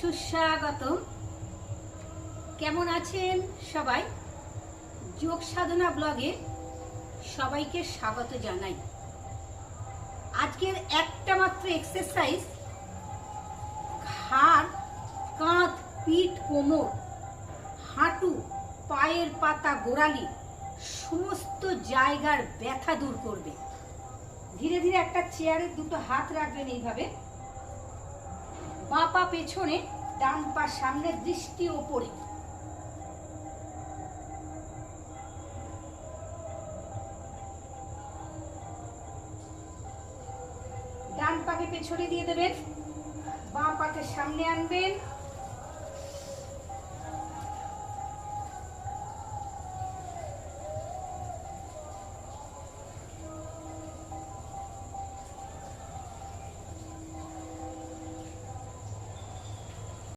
সুস্বাগত। কেমন আছেন সবাই? যোগ সাধনা ব্লগে সবাইকে স্বাগত জানাই। আজকের একটা মাত্র এক্সারসাইজ ঘাড়, কাঁধ, পিঠ, কোমর, হাঁটু, পায়ের পাতা, গোড়ালি, সমস্ত জায়গার ব্যথা দূর করবে। ধীরে ধীরে একটা চেয়ারের দুটো হাত রাখবেন এইভাবে। পা পেছনে, ডান পা সামনে, দৃষ্টি ওপরে। ডান পাকে পেছনে দিয়ে দেবেন, বাঁ পাকে সামনে আনবেন।